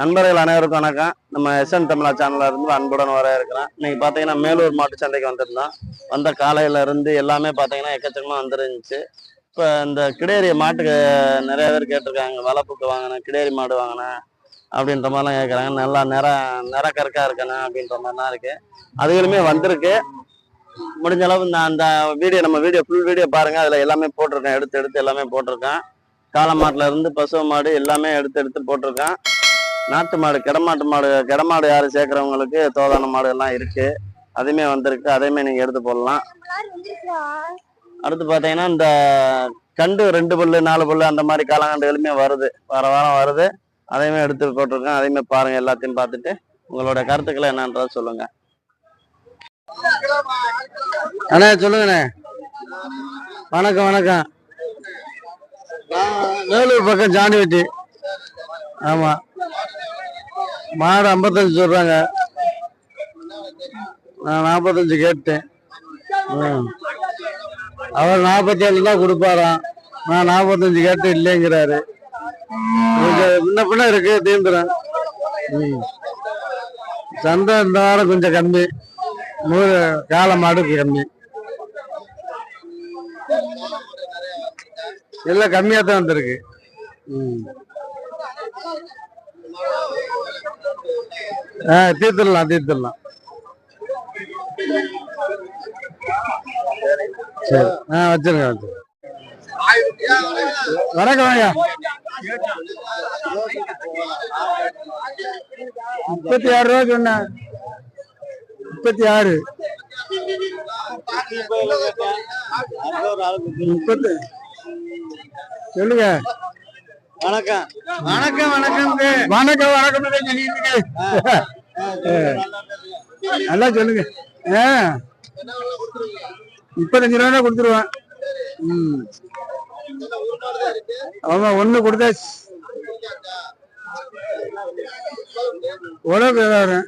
நண்பர்கள் அனைவருக்கும் வணக்கம். நம்ம எஸ்என் தமிழா சேனல்ல இருந்து அன்புடன் வர இருக்கிறேன். இன்னைக்கு பார்த்தீங்கன்னா மேலூர் மாட்டு சந்தைக்கு வந்திருந்தோம். வந்த காலையில இருந்து எல்லாமே பார்த்தீங்கன்னா எக்கச்சக்கமா வந்துருந்துச்சு. இப்போ இந்த கிடேரி மாட்டுக்கு நிறைய பேர் கேட்டிருக்காங்க. வளப்புக்கு வாங்கினேன் கிடேரி மாடு வாங்கினேன் அப்படின்ற மாதிரிலாம் கேட்குறாங்க நல்லா நிற நிற கருக்கா இருக்கணும் அப்படின்ற மாதிரிலாம் இருக்கு. அதுகளுமே வந்திருக்கு. முடிஞ்ச அளவு நான் அந்த வீடியோ நம்ம வீடியோ ஃபுல் வீடியோ பாருங்க. அதில் எல்லாமே போட்டிருக்கேன். எடுத்து எடுத்து எல்லாமே போட்டிருக்கேன். காளை மாட்டுல இருந்து பசு மாடு எல்லாமே எடுத்து எடுத்து போட்டிருக்கேன். நாட்டு மாடு கிடமாட்டு மாடு கிடமாடு யாரும் சேர்க்குறவங்களுக்கு தோதான மாடு எல்லாம் இருக்கு. அதுவுமே வந்திருக்கு. அதையுமே நீங்க எடுத்து போடலாம். அடுத்து பாத்தீங்கன்னா இந்த கண்டு ரெண்டு பல்லு நாலு பல்லு அந்த மாதிரி காலங்கண்டுகளுமே வருது. வார வாரம் வருது. அதையுமே எடுத்து போட்டிருக்கேன். அதையுமே பாருங்க எல்லாத்தையும் பார்த்துட்டு உங்களோட கருத்துக்களை என்னன்றத சொல்லுங்க. அண்ணா சொல்லுங்கண்ணே. வணக்கம் வணக்கம். வேலூர் பக்கம் ஜானி வெட்டி ஆமாம் மாடு ஐம்பத்தஞ்சு சொல்றாங்க. நான் நாற்பத்தஞ்சு கேட்டேன். ம். அவர் நாற்பத்தேழு தான் கொடுப்பாராம். நான் நாற்பத்தஞ்சு கேட்டு இல்லைங்கிறாரு. கொஞ்சம் முன்ன பின்ன இருக்கு தீந்துரும். ம். சந்தை இந்த வாரம் கொஞ்சம் கம்மி. நூறு காளை மாடு கம்மி. எல்லாம் கம்மியாக தான் வந்திருக்கு. ம். ஆ தீர்த்துடலாம் தீர்த்துடலாம். சரி. ஆ வச்சிருங்க வச்சிருங்க. வணக்கம் வாங்க முப்பத்தி ஆறு ரூபா சொன்ன. முப்பத்தி ஆறு. முப்பத்தி சொல்லுங்க. வணக்கம். வணக்கம் வணக்கம் வணக்கம் வணக்கம் சொல்லிட்டு நல்லா சொல்லுங்க. ஆ. முப்பத்தஞ்சு ரூபா கொடுத்துருவேன். ம். ஆமா ஒண்ணு கொடுத்தாச்சு. உழவு வியாபாரம்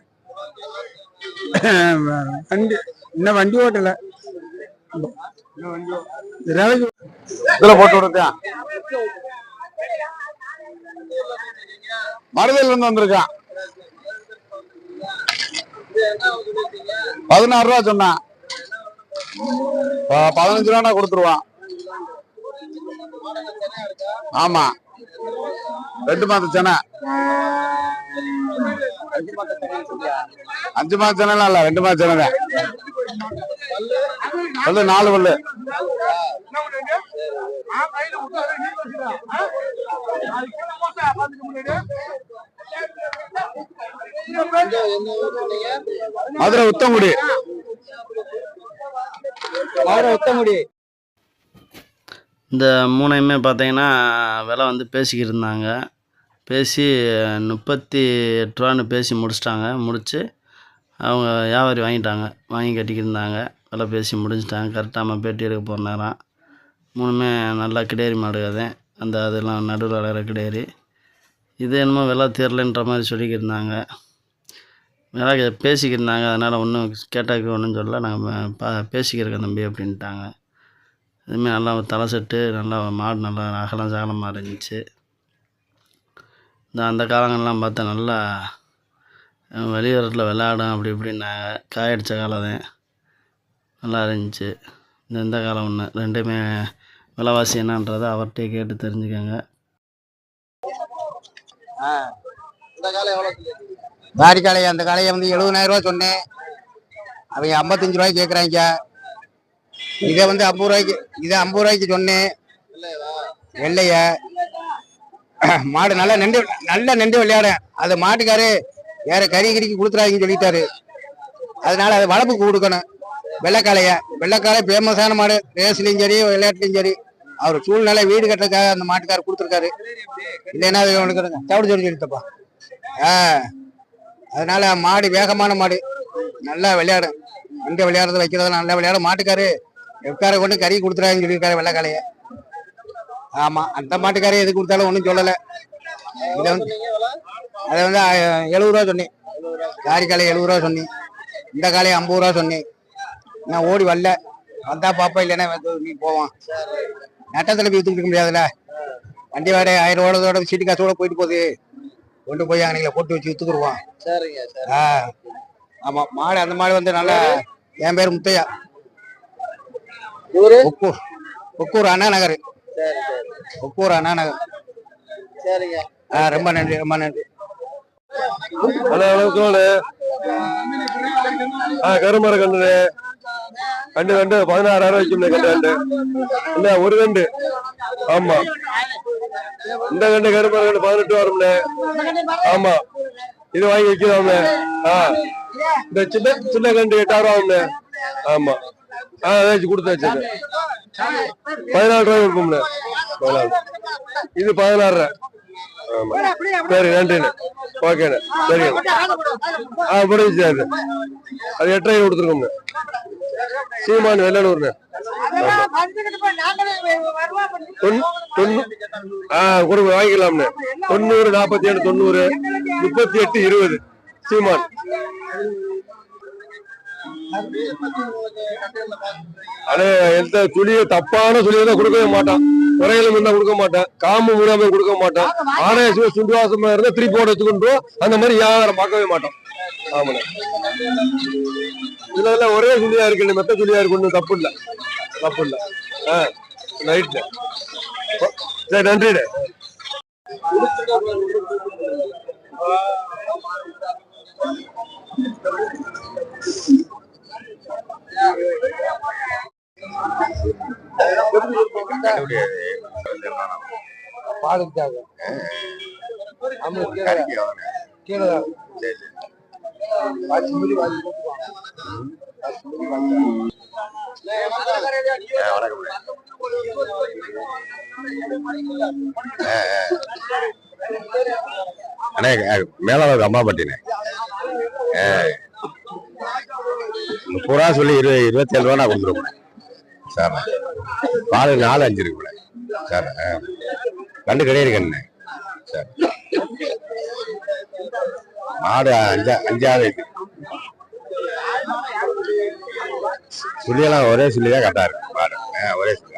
வண்டி இன்னும் வண்டி ஓட்டல? இதுல போட்டு விடுறேன் மருதையில இருந்து வந்திருக்கான். பதினாறு ரூபா சொன்னான். பதினஞ்சு ரூபா கொடுத்துருவான். ஆமா. ரெண்டு மாத சென்னை. அஞ்சு மாத சென்னை இல்ல ரெண்டு மாத சென்னை பல்லு நாலு பல்லு. மதுரை உத்தங்குடி. மதுரை உத்தங்குடி. இந்த மூணையுமே பார்த்தீங்கன்னா விலை வந்து பேசிக்கிட்டு இருந்தாங்க. பேசி முப்பத்தி எட்டுருவான்னு பேசி முடிச்சிட்டாங்க. முடித்து அவங்க வியாபாரி வாங்கிட்டாங்க. வாங்கி கட்டிக்கிட்டு இருந்தாங்க. விலை பேசி முடிஞ்சிட்டாங்க. கரெக்டாக நம்ம பேட்டி எடுக்க போகிற நேரம். மூணுமே நல்லா கிடேரி மாடு அந்த அதெல்லாம் நடுவில் வளர கிடையாது. இது என்னமோ விலை தெரிலன்ற மாதிரி சொல்லிக்கிருந்தாங்க. விலை பேசிக்கிருந்தாங்க. அதனால் ஒன்றும் கேட்டாக்கு ஒன்றும் சொல்ல நாங்கள் பா பேசிக்கிறோம் தம்பி அப்படின்ட்டாங்க. இதுவுமே நல்லா தலை செட்டு நல்லா மாடு நல்லா அகலம் சகலமாக இருந்துச்சு. இந்த அந்த காலங்கள்லாம் பார்த்தா நல்லா அஹ், வெளியூரில் விளையாடும் அப்படி இப்படின்னாங்க. காயடிச்ச காலம் தான். நல்லா இருந்துச்சு. இந்த இந்த காலம் ஒன்று ரெண்டுமே விலைவாசி என்னன்றதை அவர்கிட்டே கேட்டு தெரிஞ்சுக்கோங்க. தாடி காலையை அந்த காலையை வந்து எழுபதாயிரரூவா சொன்னேன். அவங்க ஐம்பத்தஞ்சு ரூபாய்க்கு கேட்குறாங்க. இதை வந்து ஐம்பது ரூபாய்க்கு இதை ஐம்பது ரூபாய்க்கு சொன்னேன். வெள்ளைய. மாடு நல்லா நெண்டு நல்லா நெண்டு விளையாட. அது மாட்டுக்காரு வேற கறி கறிக்கு கொடுத்துறாங்கன்னு சொல்லிட்டாரு. அதனால அதை வளர்ப்புக்கு கொடுக்கணும். வெள்ளைக்காளைய. வெள்ளைக்காளை ஃபேமஸான மாடு. ரேஸ்லையும் சரி விளையாட்டுலையும் சரி. அவர் சூழ்நிலை வீடு கட்டுறதுக்காக அந்த மாட்டுக்காரர் கொடுத்துருக்காரு. இல்லைன்னா அது தவிடு சொல்லி சொல்லிட்டப்பா. ஆ. அதனால மாடு வேகமான மாடு. நல்லா விளையாடும் எங்க விளையாடுறது வைக்கிறது நல்லா விளையாடும் மாட்டுக்காரு எக்கார கொண்டு கறி கொடுத்துறாங்கன்னு சொல்லியிருக்காரு வெள்ளைக்காலைய ஆமா. அந்த மாட்டுக்காரே எது கொடுத்தாலும் ஒன்றும் சொல்லலை. இதை வந்து அதை வந்து எழுபது ரூபா சொன்னேன். காரி காலை எழுபது ரூபா சொன்னேன். இந்த காலையை ஐம்பது ரூபா சொன்னேன். நான் ஓடி வரல. வந்தா பாப்பா இல்லைன்னா நீ போவான். நட்டத்தில் போய் தூக்கிட்டு முடியாதுல்ல? வண்டி வாடகை ஆயிரம் ரூபாயோட சீட்டு காசோட போயிட்டு போகுது. கொண்டு போய் அன்னைக்கு போட்டு வச்சு சரி. ஆ. ஆமா மாடு அந்த மாடு வந்து நல்லா என் பேர் முத்தையா. ஊரு? ஒக்கூர். ஒக்கூர் அண்ணா நகர். சரி சரி. ஒக்கூர் அண்ணா நகர். சரிங்க. ஆ ரொம்ப நன்றி ரொம்ப நன்றி. ஹலோ ஹலோ ஆ கருமர கண்டு ரெண்டு ரெண்டு பதினாறாயிரம் வச்சுருந்தேன் ரெண்டு ரெண்டு இல்லை ஒரு ரெண்டு ஆமாம் இந்த ரெண்டு கருமர ரெண்டு பதினெட்டு வரும்ண்ணே ஆமாம் இது வாங்கி வைக்கிறோம்ல ஆ. இந்த சின்ன சின்ன ரெண்டு எட்டாயிரம் ஆகும்ல ஆமா. ஆ அதாச்சும் கொடுத்து வச்சிருக்கேன். பதினாலு ரூபாய் இருக்கும்ல பதினாலு. இது பதினாறு ஆமா. சரி நன்றிண்ணே. ஓகேண்ணே. சரிங்க. ஆ முடிஞ்சு அது. அது எட்டாயிரம் கொடுத்துருக்கோம்ண்ணே சீமான் வெள்ளனூர்னு தொண்ணூ- தொண்ணூ- ஆ கொடுங்க வாங்கிக்கலாம்னு. தொண்ணூறு நாற்பத்தி ஏழு தொண்ணூறு முப்பத்தி எட்டு இருபது. சீமான். அடே எந்த துளிய தப்பான துளியை தான் கொடுக்கவே மாட்டான். குறையில இருந்தா கொடுக்க மாட்டேன். காம்பு மூடாம கொடுக்க மாட்டேன். ஆடைய சிவ சுண்டுவாசமா இருந்தா திருப்பி போட வச்சுக்கொண்டு அந்த மாதிரி வியாபாரம் பார்க்கவே மாட்டோம் ஆமாண்ணே. இதுல எல்லாம் ஒரே துளியா இருக்கு மெத்த துளியா இருக்கு ஒண்ணும் தப்பு இல்ல. தப்பு இல்ல. ஆ ரைட்ல சரி நன்றிண்ணே. பாலுக்காக கீழே வாங்கி அண்ணே மேலாளர் அம்மாப்பட்டினே முப்பது ரூபா சொல்லி இரு இருபத்தேழு ரூபா நான் கொடுத்துருக்கேன் சார் பால் நாலு அஞ்சு இருக்குல்ல சார் ஆ. ரெண்டு கிடையாது கண்ணே. சார். மாடு அஞ்சா அஞ்சாவது சுள்ளியெல்லாம் ஒரே சுள்ளி தான் கரெக்டாக இருக்கு மாடு ஒரே சுள்ளி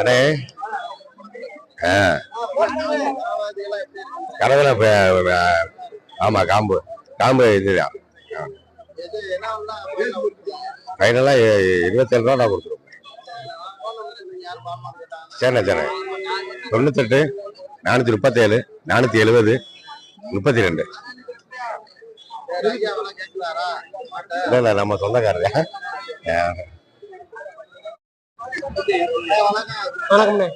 அண்ணே ஆ. கடவுள ஆமா காம்பு. காம்பு இதுதான். ஃபைனலாக இருபத்தேழு ரூபா நான் கொடுத்துருவேன் சரிண்ணே சரிண்ணே தொண்ணூத்தெட்டு. நானூற்றி முப்பத்தேழு நானூற்றி எழுபது முப்பத்தி ரெண்டு இல்லை நம்ம சொந்தக்காரரு. ஆ. வணக்கம்ண்ணே.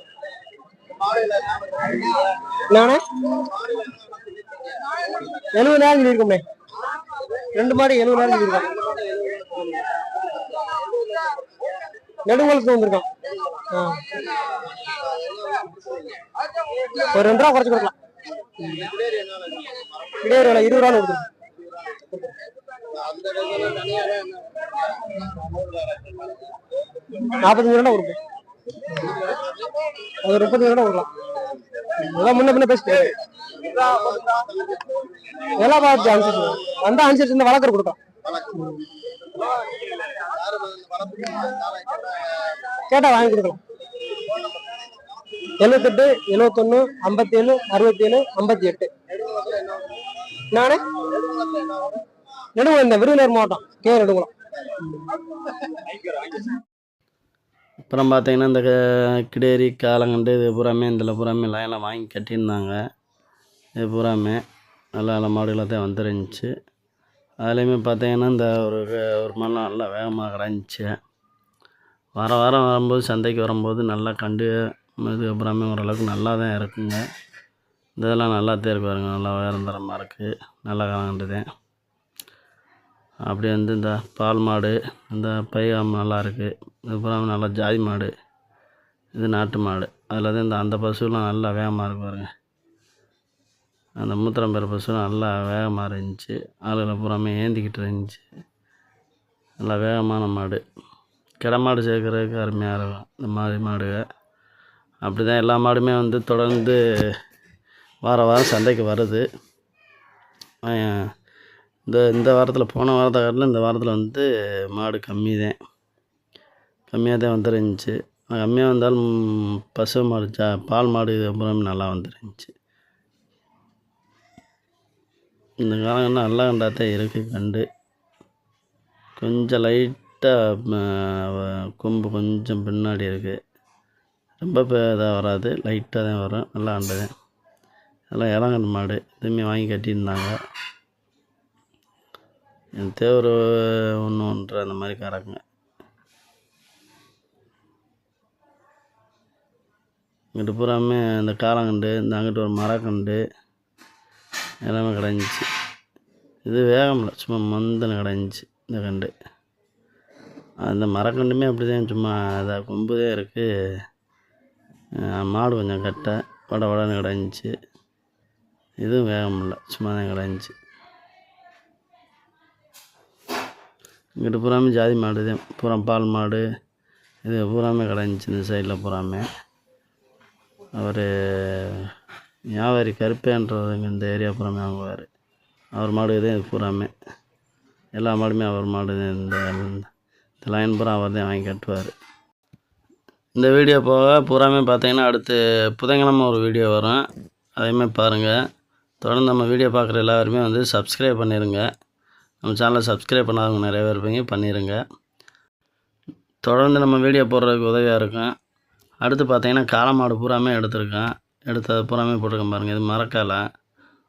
என்னண்ணே? எழுபதாயிரம் சொல்லியிருக்கோம்ண்ணே. ரெண்டு மாடு எழுபதாயிரம் சொல்லியிருக்கோம். நெடுங்குளத்து வந்திருக்கோம். ஆ. ஒரு ரெண்டு ரூபா குறைச்சு கொடுக்கலாம். கிடையாது விலை இருபது ரூபான்னு கொடுத்துருக்கோம் நாற்பத்தஞ்சு ரூபா கொடுப்போம் அது முப்பத்தஞ்சு ரூபா கொடுக்கலாம். அதான் முன்ன பின்ன பேசிட்டு எல்லாம் பார்த்து அனுசரிச்சு வந்தா அனுசரிச்சு இந்த வழக்கர் கொடுக்கலாம். கேட்டா வாங்கி கொடுக்கலாம். எழுபத்தெட்டு எழுபத்தொன்னு ஐம்பத்தேழு அறுபத்தேழு ஐம்பத்தி எட்டு நானே? நெடுங்குளம் இந்த விருதுநகர் மாவட்டம் கே நெடுங்குளம் அப்புறம் பார்த்தீங்கன்னா இந்த க- கிடேரி காலங்கண்டு இது பூராமே இதில் பூராமே லைனில் வாங்கி கட்டியிருந்தாங்க. இது பூராமே நல்ல நல்ல மாடுகளாக தான் வந்துருந்துச்சு. அதுலேயுமே பார்த்தீங்கன்னா இந்த ஒரு ஒரு மணி நல்லா வேகமாக இருந்துச்சு வாரம் வாரம் வரும்போது சந்தைக்கு வரும்போது நல்லா கண்டு இதுக்கப்புறமே ஓரளவுக்கு நல்லா தான் இருக்குங்க. இந்த இதெல்லாம் நல்லா தான் இருக்கு பாருங்க. நல்லா உயரந்தரமாக இருக்குது நல்லா காலங்கண்டு அப்படியே வந்து இந்த பால் மாடு இந்த பைகாம் நல்லா இருக்குது இது நல்லா ஜாதி மாடு இது நாட்டு மாடு. அதில் தான் இந்த அந்த பசுலாம் நல்லா வேகமாக இருக்கு பாருங்க. அந்த மூத்திரம் பெற பசுலாம் நல்லா வேகமாக இருந்துச்சு. ஆளுகளை பூராமே ஏந்திக்கிட்டு இருந்துச்சு. நல்லா வேகமான மாடு. கிடமாடு சேர்க்குறதுக்கு அருமையாக இருக்கும். இந்த மாதிரி மாடுகள். அப்படி தான் எல்லா மாடுமே வந்து தொடர்ந்து வார வாரம் சந்தைக்கு வருது. இந்த இந்த வாரத்தில் போன வாரத்தை காட்டில் இந்த வாரத்தில் வந்து மாடு கம்மி தான் கம்மியாக தான் வந்துருந்துச்சு. கம்மியாக வந்தாலும் பசு மாடு சா பால் மாடு அப்புறம் நல்லா வந்துருந்துச்சு. இந்த காலங்கள்லாம் நல்லா கண்டாத்தான் இருக்குது கண்டு. கொஞ்சம் லைட்டாக கொம்பு கொஞ்சம் பின்னாடி இருக்குது ரொம்ப இதாக வராது. லைட்டாக தான் வரும். நல்லா ஆண்டது நல்லா இளங்கன்று மாடு. இதுவுமே வாங்கி கட்டியிருந்தாங்க. என் தேவர் ஒன்று ஒன்று அந்த மாதிரி கறக்குங்க இங்கிட்டு பூராமே இந்த காளாங்கண்டு இந்த அங்கிட்டு ஒரு மரக்கண்டு எல்லாமே கிடஞ்சிச்சு. இது வேகமில்ல சும்மா மந்தன கிடஞ்சிச்சு இந்த கண்டு. அந்த மரக்கண்டுமே அப்படி தான் சும்மா அதை கொம்பு தான் இருக்குது மாடு கொஞ்சம் கட்டை வட வடன்னு கிடந்துச்சு. இதுவும் வேகமில்ல சும்மா தான் கிடந்துச்சு. இங்கிட்டு பூராமே ஜாதி மாடு தான். பூரா பால் மாடு இது பூராமே கிடந்துச்சு இந்த சைடில் பூராமே. அவர் வியாபாரி கருப்பேன்றவங்க இந்த ஏரியா பூராமே வாங்குவார். அவர் மாடு தான் இது பூராமே. எல்லா மாடுமே அவர் மாடு தான். இந்த இந்த லைன் பூரா அவர் தான் வாங்கி கட்டுவார். இந்த வீடியோ போக பூராமே பார்த்தீங்கன்னா அடுத்து புதன்கிழமை ஒரு வீடியோ வரும். அதையுமே பாருங்கள் தொடர்ந்து நம்ம வீடியோ பார்க்குற எல்லாருமே வந்து சப்ஸ்கிரைப் பண்ணிடுங்க நம்ம சேனலை சப்ஸ்கிரைப் பண்ணாதவங்க நிறைய பேர் இருப்பீங்க பண்ணிடுங்க தொடர்ந்து நம்ம வீடியோ போடுறதுக்கு உதவியாக இருக்கும். அடுத்து பார்த்தீங்கன்னா காளை மாடு பூராமே எடுத்திருக்கேன். எடுத்து அதை பூராமே போட்டிருக்கேன் பாருங்கள் இது மறக்கலை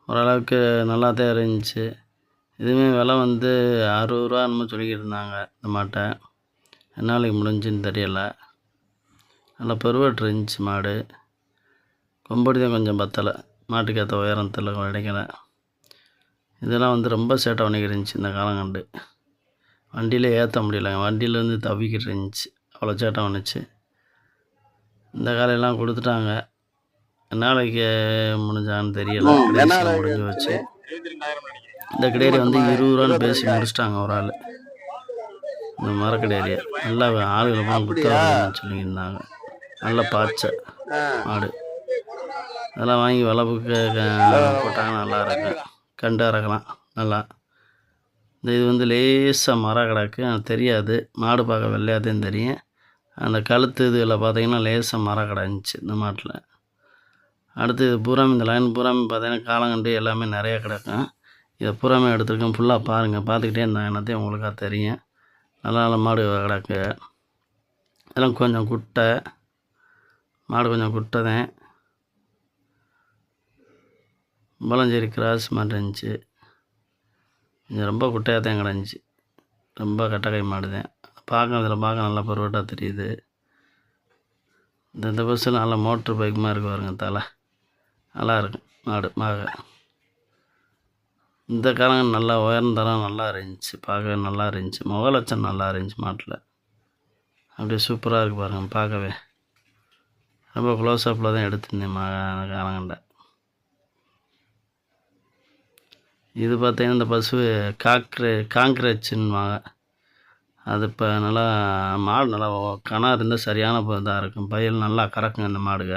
ஓரளவுக்கு நல்லா தான் இருந்துச்சு. இதுவுமே விலை வந்து அறுபது ரூபா என்னமோ சொல்லிக்கிட்டு இருந்தாங்க இந்த மாட்டை. என்ன முடிஞ்சுன்னு தெரியலை. நல்லா பெருவெட்டு இருந்துச்சு மாடு. கொம்படி தான் கொஞ்சம் பத்தலை. மாட்டுக்கு ஏற்ற உயரத்தில் கிடைக்கல இதெல்லாம் வந்து ரொம்ப சேட்டை பண்ணிக்கிட்டு இருந்துச்சு இந்த காலங்கண்டு. வண்டியில் ஏற்ற முடியலங்க வண்டியிலேருந்து தவிக்கிட்டு இருந்துச்சு. அவ்வளோ சேட்டை பண்ணுச்சு. இந்த காலையெல்லாம் கொடுத்துட்டாங்க. நாளைக்கு முடிஞ்சான்னு தெரியல. முடிஞ்சு வச்சு இந்த கிடேரி வந்து இருபது ரூபான்னு பேசி முடிச்சிட்டாங்க ஒரு ஆள். இந்த மரக்கடேரியை நல்லா ஆளுகளை பூரா குத்த சொல்லியிருந்தாங்க. நல்ல பாய்ச்ச மாடு. அதெல்லாம் வாங்கி வளர்ப்புக்கு போட்டாங்கன்னா நல்லா இருக்கும். கண்டு இறக்கலாம் நல்லா. இந்த இது வந்து லேசாக மரம் கிடக்கு. எனக்கு தெரியாது. மாடு பார்க்க வெள்ளையாத்தையும் தெரியும். அந்த கழுத்து இதில் பார்த்தீங்கன்னா லேசாக மரம் கிடந்துச்சு இந்த மாட்டில். அடுத்து இது பூராமி இந்த லைன் பூராமி பார்த்தீங்கன்னா காலங்கண்டு எல்லாமே நிறைய கிடக்கும். இதை பூராமே எடுத்துருக்கேன். ஃபுல்லாக பாருங்கள் பார்த்துக்கிட்டே இருந்தாங்க என்னத்தையும் உங்களுக்காக தெரியும். நல்ல நல்ல மாடு கிடக்கு. இதெல்லாம் கொஞ்சம் குட்டை. மாடு கொஞ்சம் குட்டதேன். பலஞ்சேரி கிராஸ் மாதிரி இருந்துச்சு. இது ரொம்ப குட்டையாக தான் கிடந்துச்சு. ரொம்ப கட்டக்கை மாடு தான் பார்க்க இதில் பார்க்க நல்லா பருவட்டாக தெரியுது. இந்த இந்த பஸ்ஸில் நல்லா மோட்ரு பைக் மாதிரி இருக்கு பாருங்க தலை. நல்லா இருக்கும் மாடு மாக இந்த காலம் நல்லா உயர்ந்தரம் நல்லா இருந்துச்சு பார்க்கவே நல்லா இருந்துச்சு. முகலட்சம் நல்லா இருந்துச்சு மாட்டில். அப்படியே சூப்பராக இருக்குது பாருங்கள் பார்க்கவே. ரொம்ப க்ளோஸ்அப்பில் தான் எடுத்திருந்தேன் மா காலங்கண்ட. இது பார்த்தீங்கன்னா இந்த பசு காக்ரே காங்க்ரேச்சுன்னுவாங்க அது இப்போ நல்லா மாடு நல்லா கணா இருந்தால் சரியான இதாக இருக்கும். பயில் நல்லா கறக்குங்க இந்த மாடுக.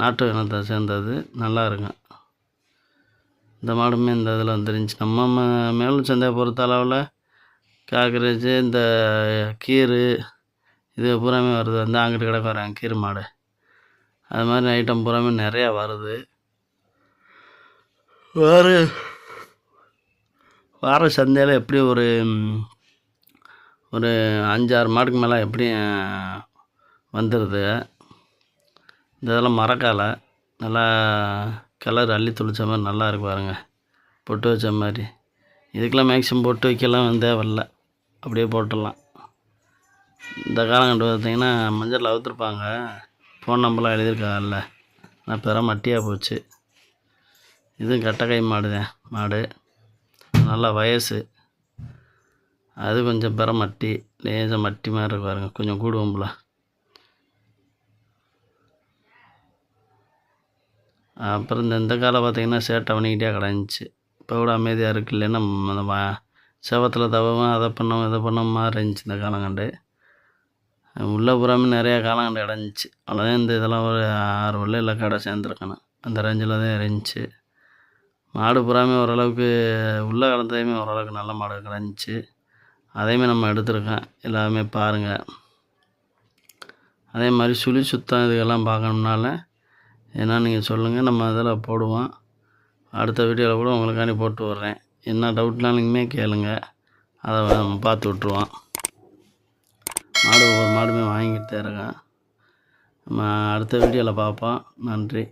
நாட்டு இனத்தை சேர்ந்தது நல்லா இருக்கும் இந்த மாடுமே இந்த இதில் வந்துருந்துச்சு. நம்ம மேலும் சந்தையை பொறுத்த அளவில் காக்ரேஜு இந்த கீறு இது பூராமே வருது. வந்து அங்கிட்டு கிடக்க வராங்க கீறு மாடு. அது மாதிரி ஐட்டம் பூராமே நிறையா வருது. வேறு வார சந்தையில் எப்படி ஒரு ஒரு அஞ்சாறு மாடுக்கு மேலே எப்படியும் வந்துடுது இந்த இதெல்லாம் மரக்காலை. நல்லா கலர் அள்ளி துளிச்ச மாதிரி நல்லா இருக்கு பாருங்க. பொட்டு வச்ச மாதிரி. இதுக்கெல்லாம் மேக்ஸிமம் பொட்டு வைக்கலாம் தேவையில்ல. அப்படியே போட்டுடலாம். இந்த காலங்கண்டு பார்த்திங்கன்னா மஞ்சள் அவுத்துருப்பாங்க. ஃபோன் நம்பர்லாம் எழுதியிருக்காங்கல்ல நான் பெற மட்டியாக போச்சு. இதுவும் கட்டக்கை மாடுதேன் மாடு. நல்லா வயசு. அது கொஞ்சம் பெற மட்டி லேசாக மட்டி மாதிரி இருக்கு பாருங்க. கொஞ்சம் கூடுவோம்ல அப்புறம் இந்த இந்த காலம் பார்த்திங்கன்னா சேட்டை பண்ணிக்கிட்டே கிடந்துச்சு. இப்போ கூட அமைதியாக இருக்கு இல்லைன்னா அந்த வா செவத்தில் தவவும் அதை பண்ணவும் இதை பண்ணவும் மாதிரி இருந்துச்சு இந்த காலங்கண்டு உள்ளே புறாமே நிறையா காலம் கிடந்துச்சு அவ்வளோதான் இந்த இதெல்லாம் ஒரு ஆறு வரல இல்லை கடை சேர்ந்துருக்கேன் அந்த ரேஞ்சில் தான் இருந்துச்சு மாடு பூராமே ஓரளவுக்கு உள்ள கலந்ததையுமே ஓரளவுக்கு நல்ல மாடு கிடந்துச்சு அதையுமே நம்ம எடுத்திருக்கேன் எல்லாமே பாருங்கள் அதே மாதிரி சுழி சுத்தம் இதுக்கெல்லாம் பார்க்கணும்னால ஏன்னா நீங்கள் சொல்லுங்கள் நம்ம அதில் போடுவோம். அடுத்த வீடியோவில் கூட உங்களுக்காண்டி போட்டு விட்றேன். என்ன டவுட்னாலுமே கேளுங்கள் அதை பார்த்து விட்ருவான் மாடு ஒவ்வொரு மாடுமே வாங்கிக்கிட்டே இருக்கேன். நம்ம அடுத்த வீடியோவில் பார்ப்போம். நன்றி.